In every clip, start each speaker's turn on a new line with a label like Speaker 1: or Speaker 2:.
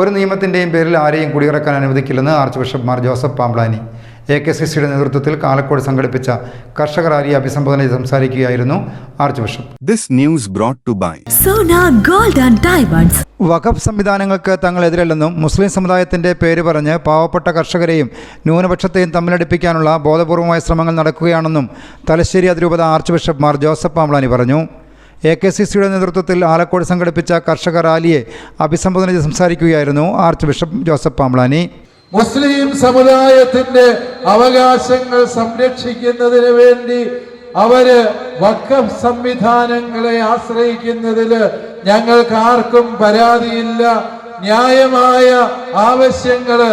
Speaker 1: ഒരു നിയമത്തിൻ്റെയും പേരിൽ ആരെയും കുടിയിറക്കാൻ അനുവദിക്കില്ലെന്ന് archbishop Mar Joseph Pamplany A K C സിയുടെ നേതൃത്വത്തിൽ കാലക്കോട് സംഘടിപ്പിച്ച കർഷക റാലി അഭിസംബോധന ചെയ്ത് സംസാരിക്കുകയായിരുന്നു archbishop
Speaker 2: this news brought to by
Speaker 3: Sona gold and diamonds
Speaker 1: വഖഫ് സംവിധാനങ്ങൾക്ക് തങ്ങൾ എതിരല്ലെന്നും മുസ്ലിം സമുദായത്തിന്റെ പേര് പറഞ്ഞ് പാവപ്പെട്ട കർഷകരെയും ന്യൂനപക്ഷത്തെയും തമ്മിലടിപ്പിക്കാനുള്ള ബോധപൂർവമായ ശ്രമങ്ങൾ നടക്കുകയാണെന്നും തലശ്ശേരി അതിരൂപത ആർച്ച് ബിഷപ്പ് മാർ ജോസഫ് പാംബ്ലാനി പറഞ്ഞു എ കെ സി സിയുടെ നേതൃത്വത്തിൽ ആലക്കോട് സംഘടിപ്പിച്ച കർഷക റാലിയെ അഭിസംബോധന ചെയ്ത് സംസാരിക്കുകയായിരുന്നു ആർച്ച് ബിഷപ്പ് ജോസഫ് പാംബ്ലാനി
Speaker 4: മുസ്ലിം സമുദായത്തിന്റെ അവകാശങ്ങൾ സംരക്ഷിക്കുന്നതിന് വേണ്ടി അവര് വക്കഫ് സംവിധാനങ്ങളെ ആശ്രയിക്കുന്നതിൽ ഞങ്ങൾക്ക് ആർക്കും പരാതിയില്ല ന്യായമായ ആവശ്യങ്ങള്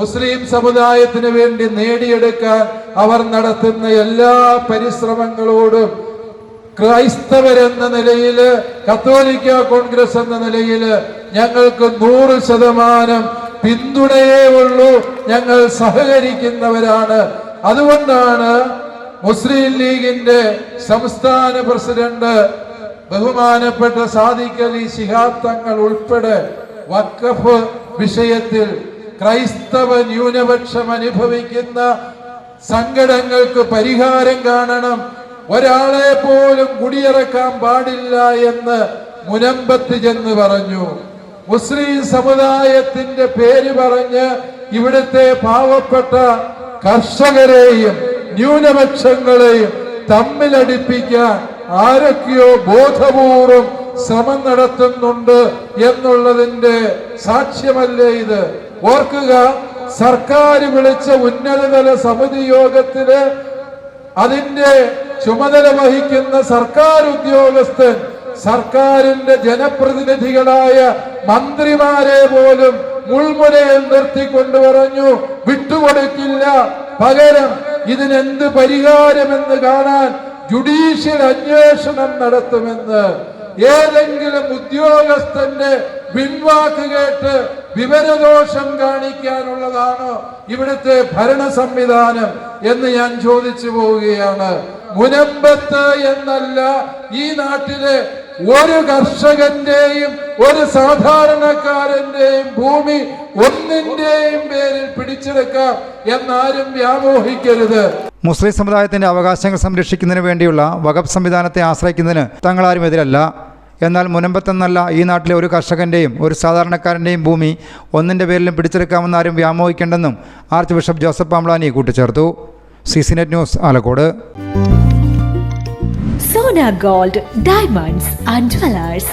Speaker 4: മുസ്ലിം സമുദായത്തിന് വേണ്ടി നേടിയെടുക്കാൻ അവർ നടത്തുന്ന എല്ലാ പരിശ്രമങ്ങളോടും ക്രൈസ്തവരെന്ന നിലയിൽ കത്തോലിക്ക കോൺഗ്രസ് എന്ന നിലയിൽ ഞങ്ങൾക്ക് നൂറ് ശതമാനം പിന്തുണയേ ഉള്ളൂ ഞങ്ങൾ സഹകരിക്കുന്നവരാണ് അതുകൊണ്ടാണ് മുസ്ലിം ലീഗിന്റെ സംസ്ഥാന പ്രസിഡന്റ് ബഹുമാനപ്പെട്ട സാദിഖലി ശിഹാബ് തങ്ങൾ ഉൾപ്പെടെ വക്കഫ് വിഷയത്തിൽ ക്രൈസ്തവ ന്യൂനപക്ഷം അനുഭവിക്കുന്ന സങ്കടങ്ങൾക്ക് പരിഹാരം കാണണം ഒരാളെ പോലും കുടിയിറക്കാൻ പാടില്ല എന്ന് മുനമ്പത്ത് ചെന്ന് പറഞ്ഞു മുസ്ലിം സമുദായത്തിന്റെ പേര് പറഞ്ഞ് ഇവിടുത്തെ പാവപ്പെട്ട കർഷകരെയും ന്യൂനപക്ഷങ്ങളെയും തമ്മിലടിപ്പിക്കാൻ ആരൊക്കെയോ ബോധപൂർവം ശ്രമം നടത്തുന്നുണ്ട് എന്നുള്ളതിന്റെ സാക്ഷ്യമല്ലേ ഇത് ഓർക്കുക സർക്കാർ വിളിച്ച ഉന്നതതല സമിതി യോഗത്തില് അതിന്റെ ചുമതല വഹിക്കുന്ന സർക്കാർ ഉദ്യോഗസ്ഥൻ സർക്കാരിന്റെ ജനപ്രതിനിധികളായ മന്ത്രിമാരെ പോലും മുൾമുനയിൽ നിർത്തിക്കൊണ്ട് പറഞ്ഞു വിട്ടുകൊടുക്കില്ല പകരം ഇതിനെന്ത് പരിഹാരമെന്ന് കാണാൻ ജുഡീഷ്യൽ അന്വേഷണം നടത്തുമെന്ന് ഏതെങ്കിലും ഉദ്യോഗസ്ഥന്റെ പിൻവാക്ക് കേട്ട് വിവരദോഷം കാണിക്കാനുള്ളതാണ് ഇവിടുത്തെ ഭരണ സംവിധാനം എന്ന് ഞാൻ ചോദിച്ചു പോവുകയാണ് മുനമ്പത്ത് എന്നല്ല ഈ നാട്ടിലെ ഒരു കർഷകന്റെയും ഒരു സാധാരണക്കാരന്റെയും ഭൂമി ഒന്നിന്റെയും പേരിൽ പിടിച്ചെടുക്കാം എന്നാരും വ്യാമോഹിക്കരുത്
Speaker 1: മുസ്ലിം സമുദായത്തിന്റെ അവകാശങ്ങൾ സംരക്ഷിക്കുന്നതിന് വേണ്ടിയുള്ള വകഫ് സംവിധാനത്തെ ആശ്രയിക്കുന്നതിന് തങ്ങളാരും എതിരല്ല എന്നാൽ മുനമ്പത്തെന്നല്ല ഈ നാട്ടിലെ ഒരു കർഷകൻ്റെയും ഒരു സാധാരണക്കാരൻ്റെയും ഭൂമി ഒന്നിൻ്റെ പേരിലും പിടിച്ചെടുക്കാമെന്ന് ആരും വ്യാമോഹിക്കേണ്ടെന്നും ആർച്ച് ബിഷപ്പ് ജോസഫ് പാംബ്ലാനി കൂട്ടിച്ചേർത്തു സിസിനെറ്റ് news Alakode
Speaker 3: Sona gold diamonds and Jewellers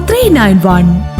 Speaker 3: 3491